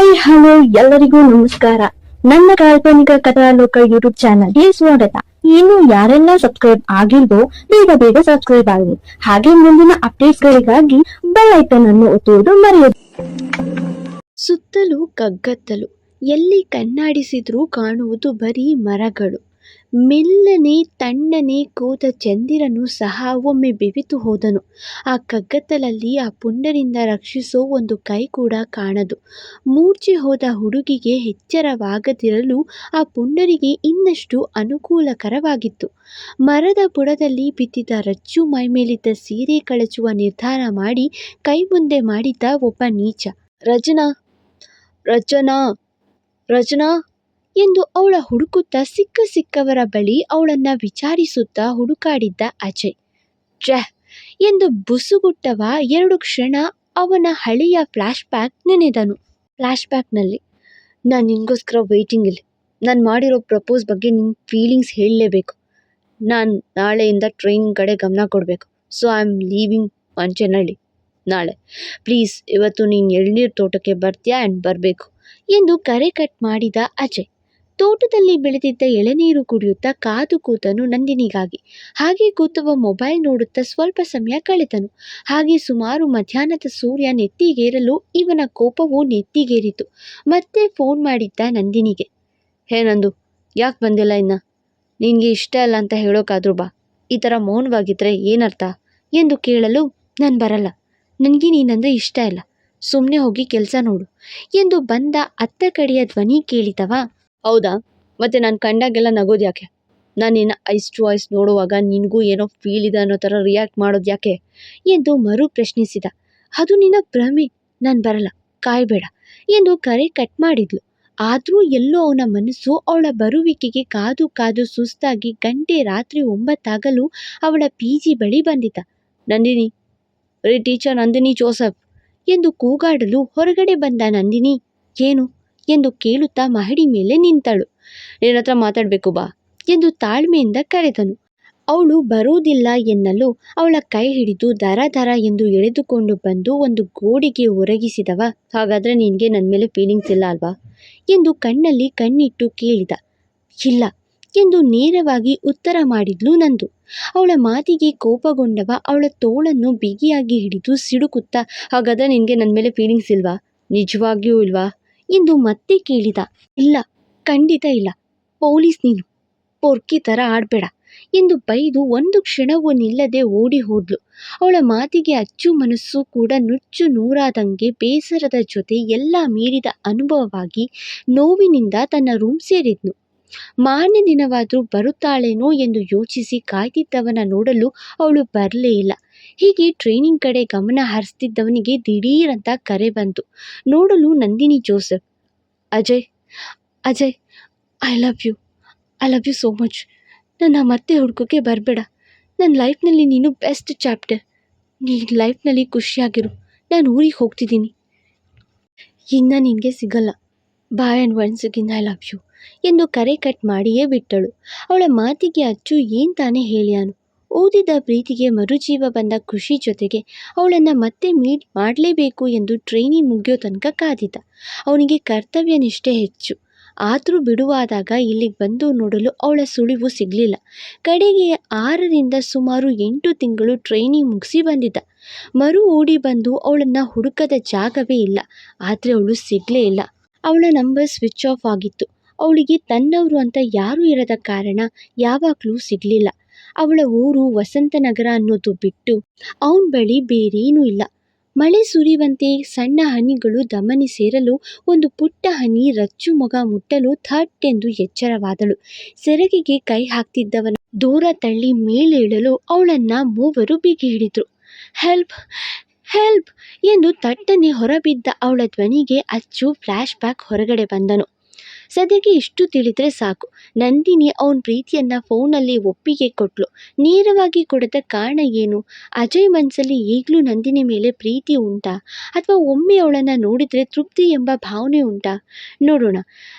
Hi hello ಎಲ್ಲರಿಗೂ ನಮಸ್ಕಾರ. ನನ್ನ ಕಾಲ್ಪನಿಕ ಕಥಾಲೋಕ ಯೂಟ್ಯೂಬ್ ಚಾನಲ್ಗೆ ಸ್ವಾಗತ. ಇನ್ನು ಯಾರೆಲ್ಲ ಸಬ್ಸ್ಕ್ರೈಬ್ ಆಗಿಲ್ವೋ, ಬೇಗ ಬೇಗ ಸಬ್ಸ್ಕ್ರೈಬ್ ಆಗಿ ಹಾಗೆ ಮುಂದಿನ ಅಪ್ಡೇಟ್ಸ್ ಗಳಿಗಾಗಿ ಬೆಲ್ ಐಕನ್ ಅನ್ನು ಒತ್ತುವುದು ಮರೆಯದು. ಸುತ್ತಲೂ ಕಗ್ಗತ್ತಲು. ಎಲ್ಲಿ ಕಣ್ಣಾಡಿಸಿದ್ರೂ ಕಾಣುವುದು ಬರೀ ಮರಗಳು. ಮೆಲ್ಲನೆ ತಣ್ಣನೆ ಕೂತ ಚಂದಿರನು ಸಹ ಒಮ್ಮೆ ಬೆವಿತು ಹೋದನು. ಆ ಕಗ್ಗತ್ತಲಲ್ಲಿ ಆ ಪುಂಡರಿಂದ ರಕ್ಷಿಸೋ ಒಂದು ಕೈ ಕೂಡ ಕಾಣದು. ಮೂರ್ಛೆ ಹೋದ ಹುಡುಗಿಗೆ ಎಚ್ಚರವಾಗದಿರಲು ಆ ಪುಂಡರಿಗೆ ಇನ್ನಷ್ಟು ಅನುಕೂಲಕರವಾಗಿತ್ತು. ಮರದ ಬುಡದಲ್ಲಿ ಬಿದ್ದಿದ್ದ ರಚ್ಚು ಮೈಮೇಲಿದ್ದ ಸೀರೆ ಕಳಚುವ ನಿರ್ಧಾರ ಮಾಡಿ ಕೈ ಮುಂದೆ ಮಾಡಿದ್ದ ಒಬ್ಬ ನೀಚ. ರಚನಾ ರಚನಾ ರಚನಾ ಎಂದು ಅವಳ ಹುಡುಕುತ್ತಾ ಸಿಕ್ಕ ಸಿಕ್ಕವರ ಬಳಿ ಅವಳನ್ನ ವಿಚಾರಿಸುತ್ತಾ ಹುಡುಕಾಡಿದ್ದ ಅಜಯ್. ಛೆ ಎಂದು ಬುಸುಗುಟ್ಟವ ಎರಡು ಕ್ಷಣ ಅವನ ಹಳೆಯ ಫ್ಲ್ಯಾಶ್ ಬ್ಯಾಕ್ ನೆನೆದನು. ಫ್ಲ್ಯಾಶ್ ಬ್ಯಾಕ್ನಲ್ಲಿ ನಾನು ನಿನಗೋಸ್ಕರ ವೆಯ್ಟಿಂಗ್ ಇಲ್ಲಿ. ನಾನು ಮಾಡಿರೋ ಪ್ರಪೋಸ್ ಬಗ್ಗೆ ನಿನ್ನ ಫೀಲಿಂಗ್ಸ್ ಹೇಳಲೇಬೇಕು. ನಾನು ನಾಳೆಯಿಂದ ಟ್ರೈನ್ ಕಡೆ ಗಮನ ಕೊಡಬೇಕು. So I am leaving Manchanahalli ನಾಳೆ. ಪ್ಲೀಸ್ ಇವತ್ತು ನೀನು ಎಳ್ನೀರು ತೋಟಕ್ಕೆ ಬರ್ತೀಯಾ ಆ್ಯಂಡ್ ಬರಬೇಕು, ಎಂದು ಕರೆ ಕಟ್ ಮಾಡಿದ ಅಜಯ್. ತೋಟದಲ್ಲಿ ಬೆಳೆದಿದ್ದ ಎಳೆನೀರು ಕುಡಿಯುತ್ತಾ ಕಾದು ಕೂತನು ನಂದಿನಿಗಾಗಿ. ಹಾಗೆ ಕೂತವ ಮೊಬೈಲ್ ನೋಡುತ್ತಾ ಸ್ವಲ್ಪ ಸಮಯ ಕಳೆದನು. ಹಾಗೆ ಸುಮಾರು ಮಧ್ಯಾಹ್ನದ ಸೂರ್ಯ ನೆತ್ತಿಗೇರಲು ಇವನ ಕೋಪವು ನೆತ್ತಿಗೇರಿತು. ಮತ್ತೆ ಫೋನ್ ಮಾಡಿದ್ದ ನಂದಿನಿಗೆ. ಹೇ ನಂದು, ಯಾಕೆ ಬಂದಿಲ್ಲ ಇನ್ನ? ನಿನಗೆ ಇಷ್ಟ ಅಲ್ಲ ಅಂತ ಹೇಳೋಕ್ಕಾದ್ರೂ ಬಾ. ಈ ಥರ ಮೌನವಾಗಿದ್ದರೆ ಏನರ್ಥ? ಎಂದು ಕೇಳಲು ನಾನು ಬರಲ್ಲ. ನನಗೆ ನೀನಂದರೆ ಇಷ್ಟ ಇಲ್ಲ. ಸುಮ್ಮನೆ ಹೋಗಿ ಕೆಲಸ ನೋಡು. ಎಂದು ಬಂದ ಅತ್ತ ಕಡೆಯ ಧ್ವನಿ ಕೇಳಿದವ ಹೌದಾ? ಮತ್ತೆ ನಾನು ಕಂಡಾಗೆಲ್ಲ ನಗೋದು ಯಾಕೆ? ನಾನು ನಿನ್ನ ಐಸ್ ಟು ಐಸ್ ನೋಡುವಾಗ ನಿನಗೂ ಏನೋ ಫೀಲ್ ಇದೆ ಅನ್ನೋ ಥರ ರಿಯಾಕ್ಟ್ ಮಾಡೋದು ಯಾಕೆ? ಎಂದು ಮರು ಪ್ರಶ್ನಿಸಿದ. ಅದು ನಿನ್ನ ಭ್ರಮೆ. ನಾನು ಬರಲ್ಲ. ಕಾಯಬೇಡ ಎಂದು ಕರೆ ಕಟ್ ಮಾಡಿದ್ಲು. ಆದರೂ ಎಲ್ಲೋ ಅವನ ಮನಸ್ಸು ಅವಳ ಬರುವಿಕೆಗೆ ಕಾದು ಕಾದು ಸುಸ್ತಾಗಿ ಗಂಟೆ ರಾತ್ರಿ ಒಂಬತ್ತಾಗಲು ಅವಳ ಪಿ ಜಿ ಬಳಿ ಬಂದಿದ್ದ. ನಂದಿನಿ. ರೀ ಟೀಚರ್ ನಂದಿನಿ ಜೋಸಫ್ ಎಂದು ಕೂಗಾಡಲು ಹೊರಗಡೆ ಬಂದ ನಂದಿನಿ. ಏನು? ಎಂದು ಕೇಳುತ್ತಾ ಮಹಡಿ ಮೇಲೆ ನಿಂತಳು. ನಿನ್ನ ಹತ್ರ ಮಾತಾಡಬೇಕು ಬಾ ಎಂದು ತಾಳ್ಮೆಯಿಂದ ಕರೆದನು. ಅವಳು ಬರೋದಿಲ್ಲ ಎನ್ನಲು ಅವಳ ಕೈ ಹಿಡಿದು ದರ ದರ ಎಂದು ಎಳೆದುಕೊಂಡು ಬಂದು ಒಂದು ಗೋಡೆಗೆ ಒರಗಿಸಿದವ. ಹಾಗಾದರೆ ನಿನಗೆ ನನ್ನ ಮೇಲೆ ಫೀಲಿಂಗ್ಸ್ ಇಲ್ಲ ಅಲ್ವಾ? ಎಂದು ಕಣ್ಣಲ್ಲಿ ಕಣ್ಣಿಟ್ಟು ಕೇಳಿದ. ಇಲ್ಲ ಎಂದು ನೇರವಾಗಿ ಉತ್ತರ ಮಾಡಿದ್ಲು ನಂದು. ಅವಳ ಮಾತಿಗೆ ಕೋಪಗೊಂಡವ ಅವಳ ತೋಳನ್ನು ಬಿಗಿಯಾಗಿ ಹಿಡಿದು ಸಿಡುಕುತ್ತಾ, ಹಾಗಾದರೆ ನಿನಗೆ ನನ್ನ ಮೇಲೆ ಫೀಲಿಂಗ್ಸ್ ಇಲ್ವಾ? ನಿಜವಾಗಿಯೂ ಇಲ್ವಾ? ಎಂದು ಮತ್ತೆ ಕೇಳಿದ. ಇಲ್ಲ, ಖಂಡಿತ ಇಲ್ಲ. ಪೊಲೀಸ್ ನೀನು. ಪೊರ್ಕಿ ಥರ ಆಡಬೇಡ ಎಂದು ಬೈದು ಒಂದು ಕ್ಷಣವೂ ನಿಲ್ಲದೆ ಓಡಿ ಹೋದ್ಲು. ಅವಳ ಮಾತಿಗೆ ಅಚ್ಚು ಮನಸ್ಸು ಕೂಡ ನುಚ್ಚು ನೂರಾದಂಗೆ ಬೇಸರದ ಜೊತೆ ಎಲ್ಲ ಮೀರಿದ ಅನುಭವವಾಗಿ ನೋವಿನಿಂದ ತನ್ನ ರೂಮ್ ಸೇರಿದ್ನು ಮಾರನೇ ದಿನವಾದರೂ ಬರುತ್ತಾಳೇನೋ ಎಂದು ಯೋಚಿಸಿ ಕಾಯ್ದಿದ್ದವನ ನೋಡಲು ಅವಳು ಬರಲೇ ಇಲ್ಲ. ಹೀಗೆ ಟ್ರೈನಿಂಗ್ ಕಡೆ ಗಮನ ಹರಿಸ್ತಿದ್ದವನಿಗೆ ದಿಢೀರಂತ ಕರೆ ಬಂತು. ನೋಡಲು Nandini Joseph, Ajay Ajay I love you I love you so much ನನ್ನ ಮತ್ತೆ ಹುಡ್ಕೋಕ್ಕೆ ಬರಬೇಡ. ನನ್ನ ಲೈಫ್ನಲ್ಲಿ ನೀನು ಬೆಸ್ಟ್ ಚಾಪ್ಟರ್ ನೀನು ಲೈಫ್ನಲ್ಲಿ ಖುಷಿಯಾಗಿರು. ನಾನು ಊರಿಗೆ ಹೋಗ್ತಿದ್ದೀನಿ. ಇನ್ನು ನಿನಗೆ ಸಿಗಲ್ಲ. Bye and once again I love you ಎಂದು ಕರೆ ಕಟ್ ಮಾಡಿಯೇ ಬಿಟ್ಟಳು. ಅವಳ ಮಾತಿಗೆ ಅಚ್ಚು ಏನು ತಾನೇ ಹೇಳ್ಯಾನು. ಓದಿದ ಪ್ರೀತಿಗೆ ಮರುಜೀವ ಬಂದ ಖುಷಿ ಜೊತೆಗೆ ಅವಳನ್ನು ಮತ್ತೆ ಮೀಟ್ ಮಾಡಲೇಬೇಕು ಎಂದು ಟ್ರೈನಿಂಗ್ ಮುಗಿಯೋ ತನಕ ಕಾದಿದ್ದ. ಅವನಿಗೆ ಕರ್ತವ್ಯ ನಿಷ್ಠೆ ಹೆಚ್ಚು. ಆದರೂ ಬಿಡುವಾದಾಗ ಇಲ್ಲಿಗೆ ಬಂದು ನೋಡಲು ಅವಳ ಸುಳಿವು ಸಿಗಲಿಲ್ಲ. ಕಡೆಗೆ ಆರರಿಂದ ಸುಮಾರು ಎಂಟು ತಿಂಗಳು ಟ್ರೈನಿಂಗ್ ಮುಗಿಸಿ ಬಂದಿದ್ದ. ಮರು ಓಡಿ ಬಂದು ಅವಳನ್ನು ಹುಡುಕದ ಜಾಗವೇ ಇಲ್ಲ. ಆದರೆ ಅವಳು ಸಿಗಲೇ ಇಲ್ಲ. ಅವಳ ನಂಬರ್ ಸ್ವಿಚ್ ಆಫ್ ಆಗಿತ್ತು. ಅವಳಿಗೆ ತನ್ನವರು ಅಂತ ಯಾರೂ ಇರದ ಕಾರಣ ಯಾವಾಗಲೂ ಸಿಗಲಿಲ್ಲ. ಅವಳ ಊರು ವಸಂತನಗರ ಅನ್ನೋದು ಬಿಟ್ಟು ಅವನ ಬಳಿ ಬೇರೇನೂ ಇಲ್ಲ. ಮಳೆ ಸುರಿಯುವಂತೆ ಸಣ್ಣ ಹನಿಗಳು ದಮನಿ ಸೇರಲು ಒಂದು ಪುಟ್ಟ ಹನಿ ರಚ್ಚು ಮೊಗ ಮುಟ್ಟಲು ಥಟ್ ಎಂದು ಎಚ್ಚರವಾದಳು. ಸೆರಗಿಗೆ ಕೈ ಹಾಕ್ತಿದ್ದವನ ದೂರ ತಳ್ಳಿ ಮೇಲೇಳಲು ಅವಳನ್ನ ಮೂವರು ಬಿಗಿ ಹಿಡಿದ್ರು. Help help! ಎಂದು ತಟ್ಟನೆ ಹೊರಬಿದ್ದ ಅವಳ ಧ್ವನಿಗೆ ಅಚ್ಚು ಫ್ಲ್ಯಾಶ್ ಬ್ಯಾಕ್ ಹೊರಗಡೆ ಬಂದನು. ಸದ್ಯಕ್ಕೆ ಇಷ್ಟು ತಿಳಿದ್ರೆ ಸಾಕು. ನಂದಿನಿ ಅವನ ಪ್ರೀತಿಯನ್ನ ಫೋನಲ್ಲಿ ಒಪ್ಪಿಗೆ ಕೊಟ್ಲು. ನೇರವಾಗಿ ಕೊಡದ ಕಾರಣ ಏನು? ಅಜಯ್ ಮನಸ್ಸಲ್ಲಿ ಈಗಲೂ ನಂದಿನಿ ಮೇಲೆ ಪ್ರೀತಿ ಉಂಟಾ? ಅಥವಾ ಒಮ್ಮೆ ಅವಳನ್ನು ನೋಡಿದರೆ ತೃಪ್ತಿ ಎಂಬ ಭಾವನೆ ಉಂಟಾ? ನೋಡೋಣ.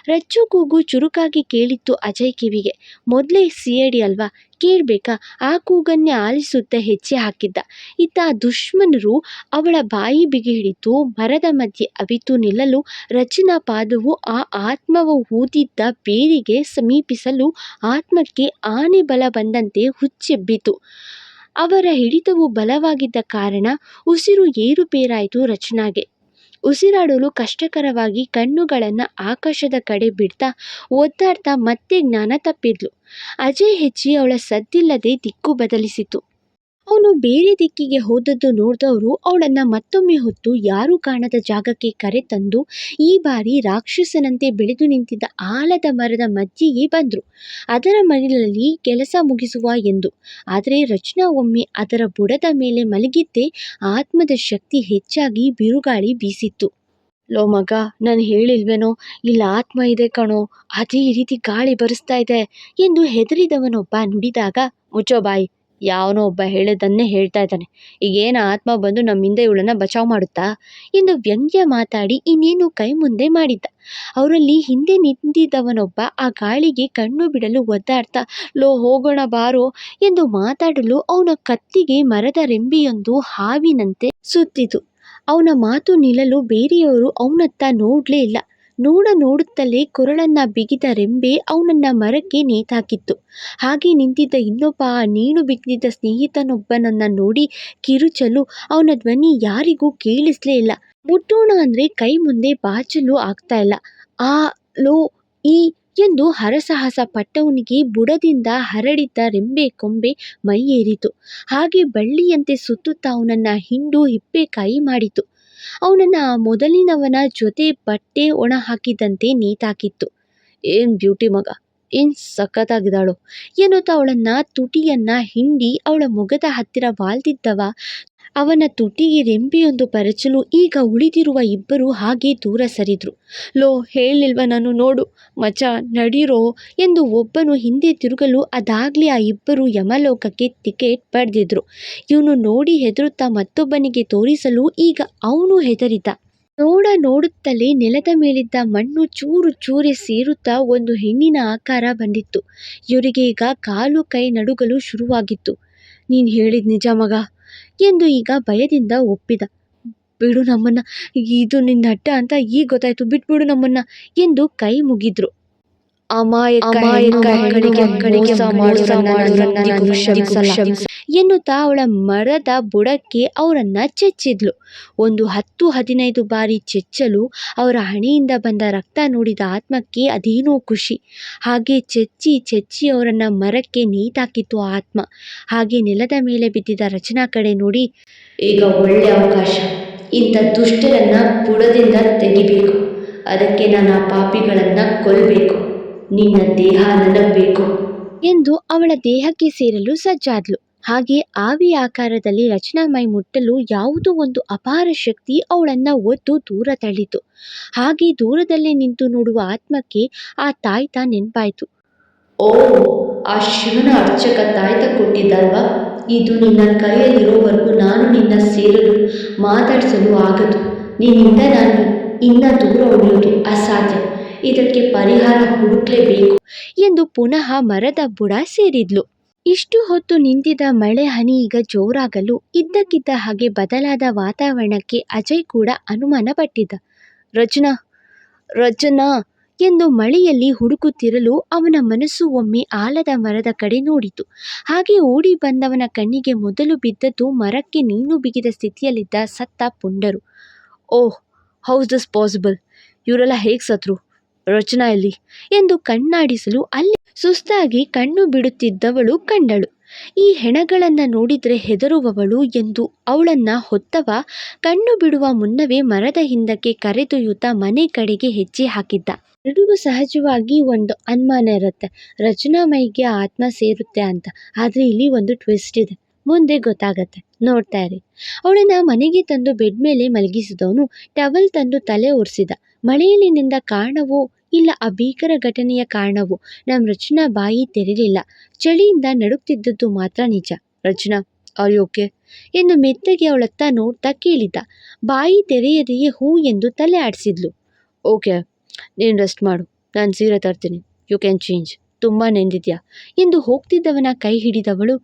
ರಚ್ಚು ಕೂಗು ಚುರುಕಾಗಿ ಕೇಳಿತ್ತು ಅಜಯ್ ಕಿವಿಗೆ. ಮೊದಲೇ ಸಿ ಅಲ್ವಾ? ಕೇಳ್ಬೇಕಾ? ಆ ಕೂಗನ್ನೇ ಆಲಿಸುತ್ತಾ ಹೆಜ್ಜೆ ಹಾಕಿದ್ದ. ಇತ್ತ ದುಶ್ಮನರು ಅವಳ ಬಾಯಿ ಬಿಗಿ ಹಿಡಿದು ಮರದ ಮಧ್ಯೆ ಅವಿತು ನಿಲ್ಲಲು ರಚನಾ ಪಾದವು ಆ ಆತ್ಮವು ಊದಿದ್ದ ಬೇರಿಗೆ ಸಮೀಪಿಸಲು ಆತ್ಮಕ್ಕೆ ಆನೆ ಬಲ ಬಂದಂತೆ ಹುಚ್ಚೆಬ್ಬಿತು. ಅವರ ಹಿಡಿತವು ಬಲವಾಗಿದ್ದ ಕಾರಣ ಉಸಿರು ಏರುಪೇರಾಯಿತು ರಚನಾಗೆ. ಉಸಿರಾಡಲು ಕಷ್ಟಕರವಾಗಿ ಕಣ್ಣುಗಳನ್ನು ಆಕಾಶದ ಕಡೆ ಬಿಡ್ತಾ ಒದ್ದಾಡ್ತಾ ಮತ್ತೆ ಜ್ಞಾನ ತಪ್ಪಿದ್ಲು. ಅಜಯ್ ಹೆಚ್ಚಿ ಅವಳ ಸದ್ದಿಲ್ಲದೆ ದಿಕ್ಕು ಬದಲಿಸಿತು. ಅವನು ಬೇರೆ ದಿಕ್ಕಿಗೆ ಹೋದದ್ದು ನೋಡಿದವರು ಅವಳನ್ನು ಮತ್ತೊಮ್ಮೆ ಹೊತ್ತು ಯಾರೂ ಕಾಣದ ಜಾಗಕ್ಕೆ ಕರೆ ತಂದು ಈ ಬಾರಿ ರಾಕ್ಷಸನಂತೆ ಬೆಳೆದು ನಿಂತಿದ್ದ ಆಲದ ಮರದ ಮಧ್ಯೆಯೇ ಬಂದರು. ಅದರ ಮನೆಯಲ್ಲಿ ಕೆಲಸ ಮುಗಿಸುವ ಎಂದು. ಆದರೆ ರಚನಾ ಒಮ್ಮೆ ಅದರ ಬುಡದ ಮೇಲೆ ಮಲಗಿದ್ದೇ ಆತ್ಮದ ಶಕ್ತಿ ಹೆಚ್ಚಾಗಿ ಬಿರುಗಾಳಿ ಬೀಸಿತ್ತು. ಲೋ ಮಗ, ನಾನು ಹೇಳಿಲ್ವೇನೋ? ಇಲ್ಲಿ, ಆತ್ಮ ಇದೆ ಕಣೋ. ಅದೇ ರೀತಿ ಗಾಳಿ ಬರಿಸ್ತಾ ಇದೆ ಎಂದು ಹೆದರಿದವನೊಬ್ಬ ನುಡಿದಾಗ, ಮುಚ್ಚೋ ಬಾಯಿ. ಯಾವನೋ ಒಬ್ಬ ಹೇಳಿದ್ದನ್ನೇ ಹೇಳ್ತಾ ಇದ್ದಾನೆ. ಈಗೇನು ಆತ್ಮ ಬಂದು ನಮ್ಮ ಹಿಂದೆ ಇವಳನ್ನು ಬಚಾವ್ ಮಾಡುತ್ತಾ? ಎಂದು ವ್ಯಂಗ್ಯ ಮಾತಾಡಿ ಇನ್ನೇನು ಕೈ ಮುಂದೆ ಮಾಡಿದ್ದ. ಅವರಲ್ಲಿ ಹಿಂದೆ ನಿಂತಿದ್ದವನೊಬ್ಬ ಆ ಗಾಳಿಗೆ ಕಣ್ಣು ಬಿಡಲು ಒದ್ದಾಡ್ತಾ, ಲೋ ಹೋಗೋಣ ಬಾರೋ ಎಂದು ಮಾತಾಡಲು ಅವನ ಕತ್ತಿಗೆ ಮರದ ರೆಂಬಿಯೊಂದು ಹಾವಿನಂತೆ ಸುತ್ತಿತು. ಅವನ ಮಾತು ನಿಲ್ಲಲು ಬೇರೆಯವರು ಅವನತ್ತ ನೋಡಲೇ ಇಲ್ಲ. ನೋಡ ನೋಡುತ್ತಲೇ ಕೊರಳನ್ನ ಬಿಗಿದ ರೆಂಬೆ ಅವನನ್ನ ಮರಕ್ಕೆ ನೇತಾಕಿತ್ತು. ಹಾಗೆ ನಿಂತಿದ್ದ ಇನ್ನೊಬ್ಬ ಆ ನೇಣು ಬಿಗಿದಿದ್ದ ಸ್ನೇಹಿತನೊಬ್ಬನನ್ನ ನೋಡಿ ಕಿರುಚಲು ಅವನ ಧ್ವನಿ ಯಾರಿಗೂ ಕೇಳಿಸ್ಲೇ ಇಲ್ಲ. ಮುಟ್ಟೋಣ ಅಂದ್ರೆ ಕೈ ಮುಂದೆ ಬಾಚಲು ಆಗ್ತಾ ಇಲ್ಲ. ಆ, ಲೋ, ಈ ಎಂದು ಹರಸಾಹಸ ಪಟ್ಟವನಿಗೆ ಬುಡದಿಂದ ಹರಡಿದ್ದ ರೆಂಬೆ ಕೊಂಬೆ ಮೈಯೇರಿತು. ಹಾಗೆ ಬಳ್ಳಿಯಂತೆ ಸುತ್ತುತ್ತಾ ಅವನನ್ನ ಹಿಂಡು ಹಿಪ್ಪೆಕಾಯಿ ಮಾಡಿತು. ಅವನನ್ನ ಮೊದಲಿನವನ ಜೊತೆ ಬಟ್ಟೆ ಒಣ ಹಾಕಿದಂತೆ ನೀತಾಕಿತ್ತು. ಏನ್ ಬ್ಯೂಟಿ ಮಗ, ಏನ್ ಸಖತ್ತಾಗಿದ್ದಾಳು. ಎನ್ನುತ್ತಾ ಅವಳನ್ನ ತುಟಿಯನ್ನ ಹಿಂಡಿ ಅವಳ ಮೊಗದ ಹತ್ತಿರ ವಾಲ್ದಿದ್ದವ ಅವನ ತುಟಿಗೆ ರೆಂಬೆಯೊಂದು ಪರಚಲು ಈಗ ಉಳಿದಿರುವ ಇಬ್ಬರು ಹಾಗೆ ದೂರ ಸರಿದ್ರು. ಲೋ, ಹೇಳಿಲ್ವ ನಾನು ನೋಡು, ಮಚ, ನಡಿರೋ ಎಂದು ಒಬ್ಬನು ಹಿಂದೆ ತಿರುಗಲು ಅದಾಗ್ಲೇ ಆ ಇಬ್ಬರು ಯಮಲೋಕಕ್ಕೆ ಟಿಕೆಟ್ ಪಡೆದಿದ್ರು. ಇವನು ನೋಡಿ ಹೆದರುತ್ತಾ ಮತ್ತೊಬ್ಬನಿಗೆ ತೋರಿಸಲು ಈಗ ಅವನು ಹೆದರಿದ್ದ ನೋಡ ನೋಡುತ್ತಲೇ ನೆಲದ ಮೇಲಿದ್ದ ಮಣ್ಣು ಚೂರು ಚೂರೆ ಸೇರುತ್ತಾ ಒಂದು ಹೆಣ್ಣಿನ ಆಕಾರ ಬಂದಿತ್ತು. ಇವರಿಗೆ ಈಗ ಕಾಲು ಕೈ ನಡುಗಲು ಶುರುವಾಗಿತ್ತು. ನೀನು ಹೇಳಿದ ನಿಜ ಮಗ ಎಂದು ಈಗ ಭಯದಿಂದ ಒಪ್ಪಿದ. ಬಿಡು ನಮ್ಮನ್ನ, ಇದು ನಿನ್ನ ಅಡ್ಡ ಅಂತ ಈಗ ಗೊತ್ತಾಯ್ತು, ಬಿಟ್ಬಿಡು ನಮ್ಮನ್ನ ಎಂದು ಕೈ ಮುಗಿದ್ರು. ಎನ್ನುತ್ತಾ ಅವಳ ಮರದ ಬುಡಕ್ಕೆ ಅವರನ್ನ ಚೆಚ್ಚಿದ್ಲು. ಒಂದು ಹತ್ತು ಹದಿನೈದು ಬಾರಿ ಚೆಚ್ಚಲು ಅವರ ಹಣೆಯಿಂದ ಬಂದ ರಕ್ತ ನೋಡಿದ ಆತ್ಮಕ್ಕೆ ಅದೇನೋ ಖುಷಿ. ಹಾಗೆ ಚೆಚ್ಚಿ ಚೆಚ್ಚಿ ಅವರನ್ನ ಮರಕ್ಕೆ ನೇತಾಕಿತ್ತು ಆತ್ಮ. ಹಾಗೆ ನೆಲದ ಮೇಲೆ ಬಿದ್ದಿದ್ದ ರಚನಾ ಕಡೆ ನೋಡಿ ಈಗ ಒಳ್ಳೆ ಅವಕಾಶ. ಇಂಥ ದುಷ್ಟರನ್ನ ಬುಡದಿಂದ ತೆಗಿಬೇಕು. ಅದಕ್ಕೆ ನಾನು ಆ ಪಾಪಿಗಳನ್ನ ಕೊಲ್ಲಬೇಕು ನಿನ್ನ ದೇಹ ನನಬೇಕು ಎಂದು ಅವಳ ದೇಹಕ್ಕೆ ಸೇರಲು ಸಜ್ಜಾದ್ಲು. ಹಾಗೆ ಆವಿ ಆಕಾರದಲ್ಲಿ ರಚನಾ ಮೈ ಮುಟ್ಟಲು ಯಾವುದೋ ಒಂದು ಅಪಾರ ಶಕ್ತಿ ಅವಳನ್ನ ಒದ್ದು ದೂರ ತಳ್ಳಿತು. ಹಾಗೆ ದೂರದಲ್ಲೇ ನಿಂತು ನೋಡುವ ಆತ್ಮಕ್ಕೆ ಆ ತಾಯ್ತ ನೆನ್ಪಾಯ್ತು. ಓ ಆ ಶಿವನ ಅರ್ಚಕ ತಾಯ್ತ ಕೊಟ್ಟಿದ್ದಲ್ವಾ? ಇದು ನಿನ್ನ ಕೈಯಲ್ಲಿರೋವರೆಗೂ ನಾನು ನಿನ್ನ ಸೇರಲು ಮಾತಾಡಿಸಲು ಆಗದು. ನಿನ್ನಿಂದ ನಾನು ಇನ್ನ ದೂರ ಉಳಿಯೋದು ಅಸಾಧ್ಯ. ಇದಕ್ಕೆ ಪರಿಹಾರ ಹುಡುಕಲೇಬೇಕು ಎಂದು ಪುನಃ ಮರದ ಬುಡ ಸೇರಿದ್ಲು. ಇಷ್ಟು ಹೊತ್ತು ನಿಂತಿದ್ದ ಮಳೆ ಹನಿ ಈಗ ಜೋರಾಗಲು ಇದ್ದಕ್ಕಿದ್ದ ಹಾಗೆ ಬದಲಾದ ವಾತಾವರಣಕ್ಕೆ ಅಜಯ್ ಕೂಡ ಅನುಮಾನ ಪಟ್ಟಿದ್ದ. ರಚನಾ ರಚನಾ ಎಂದು ಮಳೆಯಲ್ಲಿ ಹುಡುಕುತ್ತಿರಲು ಅವನ ಮನಸ್ಸು ಒಮ್ಮೆ ಆಲದ ಮರದ ಕಡೆ ನೋಡಿತು. ಹಾಗೆ ಓಡಿ ಬಂದವನ ಕಣ್ಣಿಗೆ ಮೊದಲು ಬಿದ್ದದ್ದು ಮರಕ್ಕೆ ನೀನು ಬಿಗಿದ ಸ್ಥಿತಿಯಲ್ಲಿದ್ದ ಸತ್ತ ಪುಂಡರು. ಓಹ್, ಹೌಸ್ ದಿಸ್ ಪಾಸಿಬಲ್ ಇವರೆಲ್ಲ ಹೇಗೆ ಸತ್ರು? ರಚನಾ ಎಲ್ಲಿ ಎಂದು ಕಣ್ಣಾಡಿಸಲು ಅಲ್ಲಿ ಸುಸ್ತಾಗಿ ಕಣ್ಣು ಬಿಡುತ್ತಿದ್ದವಳು ಕಂಡಳು. ಈ ಹೆಣಗಳನ್ನು ನೋಡಿದರೆ ಹೆದರುವವಳು ಎಂದು ಅವಳನ್ನ ಹೊತ್ತವ ಕಣ್ಣು ಬಿಡುವ ಮುನ್ನವೇ ಮರದ ಹಿಂದಕ್ಕೆ ಕರೆದೊಯ್ಯುತ್ತ ಮನೆ ಕಡೆಗೆ ಹೆಜ್ಜೆ ಹಾಕಿದ್ದ. ಎಲ್ರಿಗೂ ಸಹಜವಾಗಿ ಒಂದು ಅನುಮಾನ ಇರುತ್ತೆ. ರಚನಾ ಮೈಗೆ ಆತ್ಮ ಸೇರುತ್ತೆ ಅಂತ. ಆದರೆ ಇಲ್ಲಿ ಒಂದು ಟ್ವಿಸ್ಟ್ ಇದೆ. ಮುಂದೆ ಗೊತ್ತಾಗತ್ತೆ. ನೋಡ್ತಾ ಇರಿ. ಅವಳನ್ನ ಮನೆಗೆ ತಂದು ಬೆಡ್ ಮೇಲೆ ಮಲಗಿಸಿದವನು ಟವಲ್ ತಂದು ತಲೆ ಒರೆಸಿದ. ಮಳೆಯಲ್ಲಿ ನಿಂದ ಕಾರಣವೋ ಇಲ್ಲ ಆ ಭೀಕರ ಘಟನೆಯ ಕಾರಣವೋ ನಮ್ಮ ರಚನಾ ಬಾಯಿ ತೆರೆಯಲಿಲ್ಲ ಚಳಿಯಿಂದ ನಡುಕ್ತಿದ್ದದ್ದು ಮಾತ್ರ ನಿಜ. ರಚನಾ ಅವ್ರಿ ಓಕೆ ಎಂದು ಮೆತ್ತಗೆ ಅವಳತ್ತ ನೋಡ್ತಾ ಕೇಳಿದ್ದ ಬಾಯಿ ತೆರೆಯದೆಯೇ ಹೂ ಎಂದು ತಲೆ ಆಡಿಸಿದ್ಲು. ಓಕೆ ನೀನು ರೆಸ್ಟ್ ಮಾಡು. ನಾನು ಸೀರೆ ತರ್ತೀನಿ. ಯು ಕ್ಯಾನ್ ಚೇಂಜ್ ತುಂಬ ನೆಂದಿದ್ಯಾ? ಎಂದು ಹೋಗ್ತಿದ್ದವನ ಕೈ ಹಿಡಿದವಳು,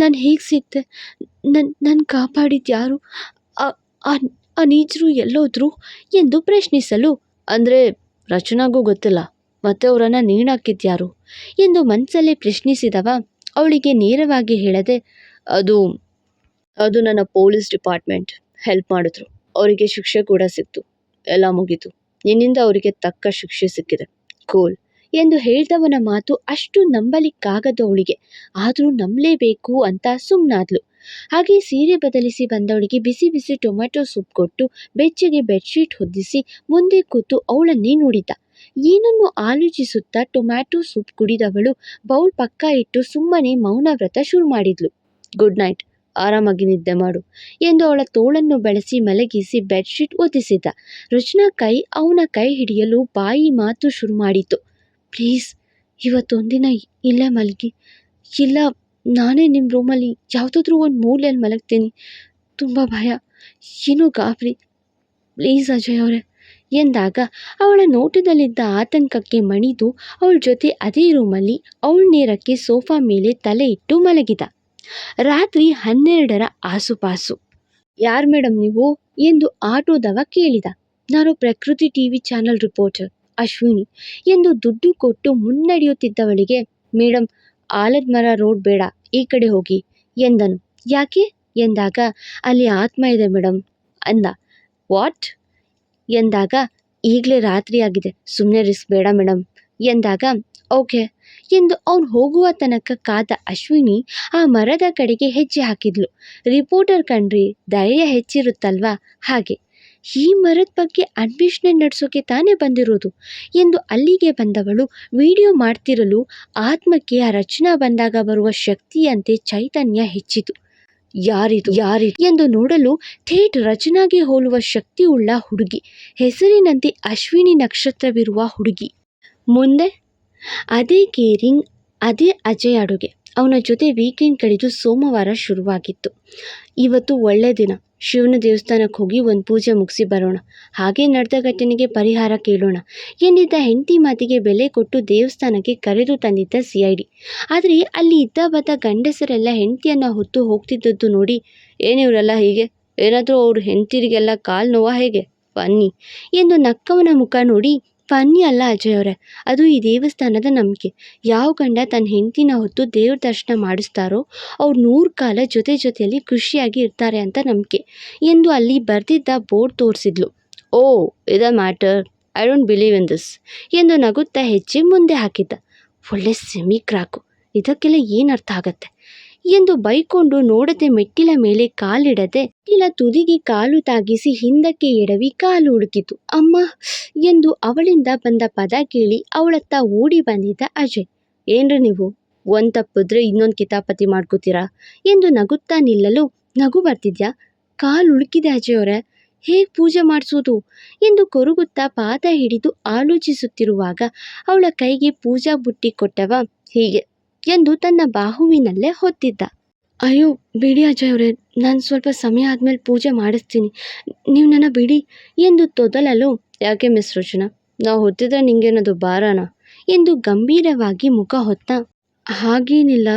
ನಾನು ಹೇಗೆ ಸಿಕ್ತೆ ನನ್ನ ಕಾಪಾಡಿದ್ದು ಯಾರು? ಆ ನೀಚರು ಎಲ್ಲೋದ್ರು? ಎಂದು ಪ್ರಶ್ನಿಸಲು, ಅಂದರೆ ರಚನಾಗೂ ಗೊತ್ತಿಲ್ಲ, ಮತ್ತೆ ಅವರನ್ನು ನೇಣಾಕಿದ್ಯಾರು ಎಂದು ಮನಸ್ಸಲ್ಲೇ ಪ್ರಶ್ನಿಸಿದವ, ಅವಳಿಗೆ ನೇರವಾಗಿ ಹೇಳದೆ, ಅದು ಅದು ನನ್ನ ಪೊಲೀಸ್ ಡಿಪಾರ್ಟ್ಮೆಂಟ್ ಹೆಲ್ಪ್ ಮಾಡಿದ್ರು. ಅವರಿಗೆ ಶಿಕ್ಷೆ ಕೂಡ ಸಿಕ್ತು. ಎಲ್ಲ ಮುಗೀತು. ನಿನ್ನಿಂದ ಅವರಿಗೆ ತಕ್ಕ ಶಿಕ್ಷೆ ಸಿಕ್ಕಿದೆ. ಕೂಲ್. ಎಂದು ಹೇಳ್ದವನ ಮಾತು ಅಷ್ಟು ನಂಬಲಿಕ್ಕಾಗದವಳಿಗೆ ಆದರೂ ನಂಬಲೇಬೇಕು ಅಂತ ಸುಮ್ಮನಾದ್ಲು ಹಾಗೆ ಸೀರೆ ಬದಲಿಸಿ ಬಂದವಳಿಗೆ ಬಿಸಿ ಬಿಸಿ ಟೊಮೆಟೊ ಸೂಪ್ ಕೊಟ್ಟು ಬೆಚ್ಚಗೆ ಬೆಡ್ಶೀಟ್ ಹೊದಿಸಿ ಮುಂದೆ ಕೂತು ಅವಳನ್ನೇ ನೋಡಿದ್ದ. ಏನನ್ನು ಆಲೋಚಿಸುತ್ತಾ ಟೊಮ್ಯಾಟೊ ಸೂಪ್ ಕುಡಿದವಳು ಬೌಲ್ ಪಕ್ಕ ಇಟ್ಟು ಸುಮ್ಮನೆ ಮೌನ ವ್ರತ ಶುರು ಮಾಡಿದ್ಲು. ಗುಡ್ ನೈಟ್, ಆರಾಮಾಗಿ ನಿದ್ದೆ ಮಾಡು ಎಂದು ಅವಳ ತೋಳನ್ನು ಬೆಳೆಸಿ ಮಲಗಿಸಿ ಬೆಡ್ಶೀಟ್ ಒದಿಸಿದ್ದ. ರಚನಾ ಕೈ ಅವನ ಕೈ ಹಿಡಿಯಲು ಬಾಯಿ ಮಾತು ಶುರು ಮಾಡಿತು ಪ್ಲೀಸ್, ಇವತ್ತೊಂದಿನ ಇಲ್ಲೇ ಮಲಗಿ. ಇಲ್ಲ, ನಾನೇ ನಿಮ್ಮ ರೂಮಲ್ಲಿ ಯಾವುದಾದ್ರೂ ಒಂದು ಮೂಲೆಯಲ್ಲಿ ಮಲಗ್ತೀನಿ. ತುಂಬ ಭಯ. ಏನೋ ಗಾಬರಿ. ಪ್ಲೀಸ್ ಅಜಯ್ ಅವರೇ. ಎಂದಾಗ ಅವಳ ನೋಟದಲ್ಲಿದ್ದ ಆತಂಕಕ್ಕೆ ಮಣಿದು ಅವಳ ಜೊತೆ ಅದೇ ರೂಮಲ್ಲಿ ಅವಳ ನೇರಕ್ಕೆ ಸೋಫಾ ಮೇಲೆ ತಲೆ ಇಟ್ಟು ಮಲಗಿದ. ರಾತ್ರಿ ಹನ್ನೆರಡರ ಆಸುಪಾಸು. ಯಾರು ಮೇಡಮ್ ನೀವು? ಎಂದು ಆಟೋದವ ಕೇಳಿದ. ನಾನು ಪ್ರಕೃತಿ ಟಿವಿ ಚಾನಲ್ ರಿಪೋರ್ಟರ್. ಅಶ್ವಿನಿ. ಎಂದು ದುಡ್ಡು ಕೊಟ್ಟು ಮುನ್ನಡೆಯುತ್ತಿದ್ದವಳಿಗೆ ಮೇಡಮ್ ಆಲದ ಮರ ರೋಡ್ ಬೇಡ, ಈ ಕಡೆ ಹೋಗಿ, ಎಂದನು. ಯಾಕೆ? ಎಂದಾಗ, ಅಲ್ಲಿ ಆತ್ಮ ಇದೆ ಮೇಡಮ್ ಅಂದ. ವಾಟ್? ಎಂದಾಗ, ಈಗಲೇ ರಾತ್ರಿ ಆಗಿದೆ ಸುಮ್ಮನೆ ರಿಸ್ಕ್ ಬೇಡ ಮೇಡಮ್ ಎಂದಾಗ, ಓಕೆ, ಎಂದು ಅವನು ಹೋಗುವ ತನಕ ಕಾದ ಅಶ್ವಿನಿ ಆ ಮರದ ಕಡೆಗೆ ಹೆಜ್ಜೆ ಹಾಕಿದ್ಲು. ರಿಪೋರ್ಟರ್ ಕಣ್ರಿ, ಧೈರ್ಯ ಹೆಚ್ಚಿರುತ್ತಲ್ವಾ? ಹಾಗೆ. ಈ ಮರದ ಬಗ್ಗೆ ಅನ್ವೇಷಣೆ ನಡೆಸೋಕೆ ತಾನೇ ಬಂದಿರೋದು ಎಂದು ಅಲ್ಲಿಗೆ ಬಂದವಳು. ವಿಡಿಯೋ ಮಾಡ್ತಿರಲು ಆತ್ಮಕ್ಕೆ ಆ ರಚನಾ ಬಂದಾಗ ಬರುವ ಶಕ್ತಿಯಂತೆ ಚೈತನ್ಯ ಹೆಚ್ಚಿತು. ಯಾರಿದು? ಯಾರಿದು? ಎಂದು ನೋಡಲು ಥೇಟ್ ರಚನಾಗೆ ಹೋಲುವ ಶಕ್ತಿಯುಳ್ಳ ಹುಡುಗಿ. ಹೆಸರಿನಂತೆ ಅಶ್ವಿನಿ ನಕ್ಷತ್ರವಿರುವ ಹುಡುಗಿ. ಮುಂದೆ ಅದೇ ಕೇರಿಂಗ್, ಅದೇ ಅಜಯ್ ಅಡುಗೆ. ಅವನ ಜೊತೆ ವೀಕೆಂಡ್ ಕಳೆದು ಸೋಮವಾರ ಶುರುವಾಗಿತ್ತು. ಇವತ್ತು ಒಳ್ಳೆ ದಿನ. ಶಿವನ ದೇವಸ್ಥಾನಕ್ಕೆ ಹೋಗಿ ಒಂದು ಪೂಜೆ ಮುಗಿಸಿ ಬರೋಣ. ಹಾಗೆ ನಡೆದ ಘಟನೆಗೆ ಪರಿಹಾರ ಕೇಳೋಣ. ಎಂದಿದ್ದ ಹೆಂಡತಿ ಮಾತಿಗೆ ಬೆಲೆ ಕೊಟ್ಟು ದೇವಸ್ಥಾನಕ್ಕೆ ಕರೆದು ತಂದಿದ್ದ ಸಿ ಐ ಡಿ. ಆದರೆ ಅಲ್ಲಿ ಇದ್ದ ಬದ್ದ ಗಂಡಸರೆಲ್ಲ ಹೆಂಡತಿಯನ್ನು ಹೊತ್ತು ಹೋಗ್ತಿದ್ದದ್ದು ನೋಡಿ, ಏನಿವರೆಲ್ಲ ಹೀಗೆ? ಏನಾದರೂ ಅವ್ರ ಹೆಂಡತಿರಿಗೆಲ್ಲ ಕಾಲು ನೋವಾ ಹೇಗೆ? ಬನ್ನಿ ಎಂದು ನಕ್ಕವನ ಮುಖ ನೋಡಿ ಫನ್ನಿ ಅಲ್ಲ ಅಜಯ್ ಅವರೇ. ಅದು ಈ ದೇವಸ್ಥಾನದ ನಂಬಿಕೆ. ಯಾವ ಗಂಡ ತನ್ನ ಹೆಂಡತಿನ ಹೊತ್ತು ದೇವ್ರ ದರ್ಶನ ಮಾಡಿಸ್ತಾರೋ ಅವ್ರು ನೂರು ಕಾಲ ಜೊತೆ ಜೊತೆಯಲ್ಲಿ ಖುಷಿಯಾಗಿ ಇರ್ತಾರೆ ಅಂತ ನಂಬಿಕೆ. ಎಂದು ಅಲ್ಲಿ ಬರೆದಿದ್ದ ಬೋರ್ಡ್ ತೋರಿಸಿದ್ಲು. ಓ, ಇದ matter. I don't believe in this ಎಂದು ನಗುತ್ತಾ ಹೆಜ್ಜೆ ಮುಂದೆ ಹಾಕಿದ್ದ. ಒಳ್ಳೆ ಸೆಮಿ ಕ್ರಾಕು. ಇದಕ್ಕೆಲ್ಲ ಏನು ಅರ್ಥ ಆಗತ್ತೆ? ಎಂದು ಬೈಕೊಂಡು ನೋಡದೆ ಮೆಟ್ಟಿಲ ಮೇಲೆ ಕಾಲಿಡದೆ ಮೆಟ್ಟಿಲ ತುದಿಗೆ ಕಾಲು ತಾಗಿಸಿ ಹಿಂದಕ್ಕೆ ಎಡವಿ ಕಾಲು ಹುಡುಕಿತು. ಅಮ್ಮ, ಎಂದು ಅವಳಿಂದ ಬಂದ ಪದ ಕೇಳಿ ಅವಳತ್ತ ಓಡಿ ಬಂದಿದ್ದ ಅಜಯ್. ಏನ್ರಿ ನೀವು? ಒಂದ್ ತಪ್ಪಿದ್ರೆ ಇನ್ನೊಂದು ಕಿತಾಪತಿ ಮಾಡ್ಕೋತೀರಾ? ಎಂದು ನಗುತ್ತಾ ನಿಲ್ಲಲು, ನಗು ಬರ್ತಿದ್ಯಾ? ಕಾಲು ಉಳುಕಿದೆ ಅಜಯ್ ಅವರ. ಹೇಗೆ ಪೂಜೆ ಮಾಡಿಸೋದು? ಎಂದು ಕೊರಗುತ್ತಾ ಪಾದ ಹಿಡಿದು ಆಲೋಚಿಸುತ್ತಿರುವಾಗ ಅವಳ ಕೈಗೆ ಪೂಜಾ ಬುಟ್ಟಿ ಕೊಟ್ಟವ, ಹೀಗೆ ಎಂದು ತನ್ನ ಬಾಹುವಿನಲ್ಲೇ ಹೊತ್ತಿದ್ದ. ಅಯ್ಯೋ, ಬಿಡಿ ಅಜಯ್ ಅವರೇ, ನಾನು ಸ್ವಲ್ಪ ಸಮಯ ಆದಮೇಲೆ ಪೂಜೆ ಮಾಡಿಸ್ತೀನಿ. ನೀವು ನನ್ನ ಬಿಡಿ ಎಂದು ತೊದಲಲು, ಯಾಕೆ ಮಿಸ್ ರುಚನಾ? ನಾವು ಹೊತ್ತಿದ್ರೆ ನಿಂಗೇನದು ಭಾರನ? ಎಂದು ಗಂಭೀರವಾಗಿ ಮುಖ ಹೊತ್ತ. ಹಾಗೇನಿಲ್ಲ,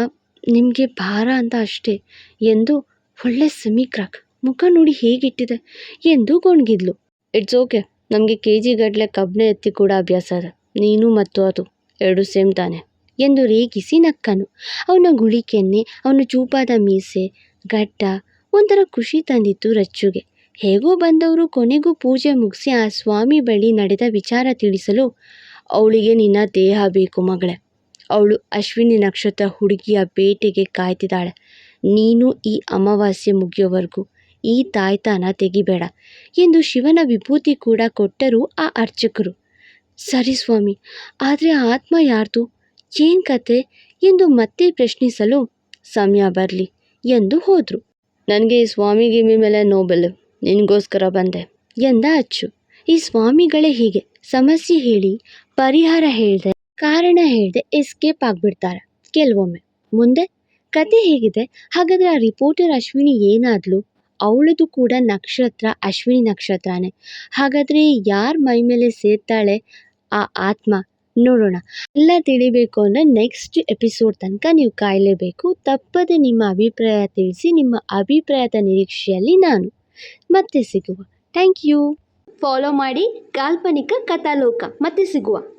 ನಿಮಗೆ ಭಾರ ಅಂತ ಅಷ್ಟೇ ಎಂದು ಒಳ್ಳೆ ಸೆಮಿ ಕ್ರಾಕ್ ಮುಖ ನೋಡಿ ಹೇಗಿಟ್ಟಿದೆ ಎಂದು ಗೊಣಗಿದ್ಲು ಇಟ್ಸ್ ಓಕೆ, ನಮಗೆ ಕೆ ಜಿ ಗಟ್ಟಲೆ ಕಬ್ಬನೆ ಎತ್ತಿ ಕೂಡ ಅಭ್ಯಾಸ ಇದೆ. ನೀನು ಮತ್ತು ಅದು, ಎರಡು ಸೇಮ್ ತಾನೆ. ಎಂದು ರೇಗಿಸಿ ನಕ್ಕನು. ಅವನ ಗುಳಿಕೆನ್ನೆ, ಅವನ ಚೂಪಾದ ಮೀಸೆ, ಗಡ್ಡ ಒಂಥರ ಖುಷಿ ತಂದಿತ್ತು ರಚ್ಚುಗೆ. ಹೇಗೋ ಬಂದವರು ಕೊನೆಗೂ ಪೂಜೆ ಮುಗಿಸಿ ಆ ಸ್ವಾಮಿ ಬಳಿ ನಡೆದ ವಿಚಾರ ತಿಳಿಸಲು, ಅವಳಿಗೆ ನಿನ್ನ ದೇಹ ಬೇಕು ಮಗಳೇ. ಅವಳು ಅಶ್ವಿನಿ ನಕ್ಷತ್ರ ಹುಡುಗಿಯ ಬೇಟೆಗೆ ಕಾಯ್ತಿದ್ದಾಳೆ. ನೀನು ಈ ಅಮಾವಾಸ್ಯೆ ಮುಗಿಯೋವರೆಗೂ ಈ ತಾಯ್ತಾನ ತೆಗಿಬೇಡ ಎಂದು ಶಿವನ ವಿಭೂತಿ ಕೂಡ ಕೊಟ್ಟರು ಆ ಅರ್ಚಕರು. ಸರಿ ಸ್ವಾಮಿ, ಆದರೆ ಆತ್ಮ ಯಾರ್ದು? ಏನ್ ಕತೆ ಎಂದು ಮತ್ತೆ ಪ್ರಶ್ನಿಸಲು ಸಮಯ ಬರಲಿ ಎಂದು ಹೋದರು. ನನಗೆ ಈ ಸ್ವಾಮಿ ಗಿಮಿ ಮೇಲೆ ನೋಬಲು, ನಿನಗೋಸ್ಕರ ಬಂದೆ, ಎಂದ ಅಚ್ಚು. ಈ ಸ್ವಾಮಿಗಳೇ ಹೀಗೆ ಸಮಸ್ಯೆ ಹೇಳಿ ಪರಿಹಾರ ಹೇಳಿದೆ, ಕಾರಣ ಹೇಳಿದೆ ಎಸ್ಕೇಪ್ ಆಗಿಬಿಡ್ತಾರೆ ಕೆಲವೊಮ್ಮೆ. ಮುಂದೆ ಕತೆ ಹೇಗಿದೆ, ಹಾಗಾದ್ರೆ ಆ ರಿಪೋರ್ಟರ್ ಅಶ್ವಿನಿ ಏನಾದ್ಲು? ಅವಳದು ಕೂಡ ನಕ್ಷತ್ರ, ಅಶ್ವಿನಿ ನಕ್ಷತ್ರನೇ. ಹಾಗಾದ್ರೆ ಯಾರ ಮೈ ಮೇಲೆ ಸೇರ್ತಾಳೆ ಆ ಆತ್ಮ? ನೋಡೋಣ. ಎಲ್ಲ ತಿಳಿಬೇಕು ಅಂದರೆ ನೆಕ್ಸ್ಟ್ ಎಪಿಸೋಡ್ ತನಕ ನೀವು ಕಾಯಲೇಬೇಕು. ತಪ್ಪದೆ ನಿಮ್ಮ ಅಭಿಪ್ರಾಯ ತಿಳಿಸಿ, ನಿಮ್ಮ ಅಭಿಪ್ರಾಯದ ನಿರೀಕ್ಷೆಯಲ್ಲಿ ನಾನು. ಮತ್ತೆ ಸಿಗುವ. ಥ್ಯಾಂಕ್ ಯು ಫಾಲೋ ಮಾಡಿ ಕಾಲ್ಪನಿಕ ಕಥಾಲೋಕ. ಮತ್ತೆ ಸಿಗುವ.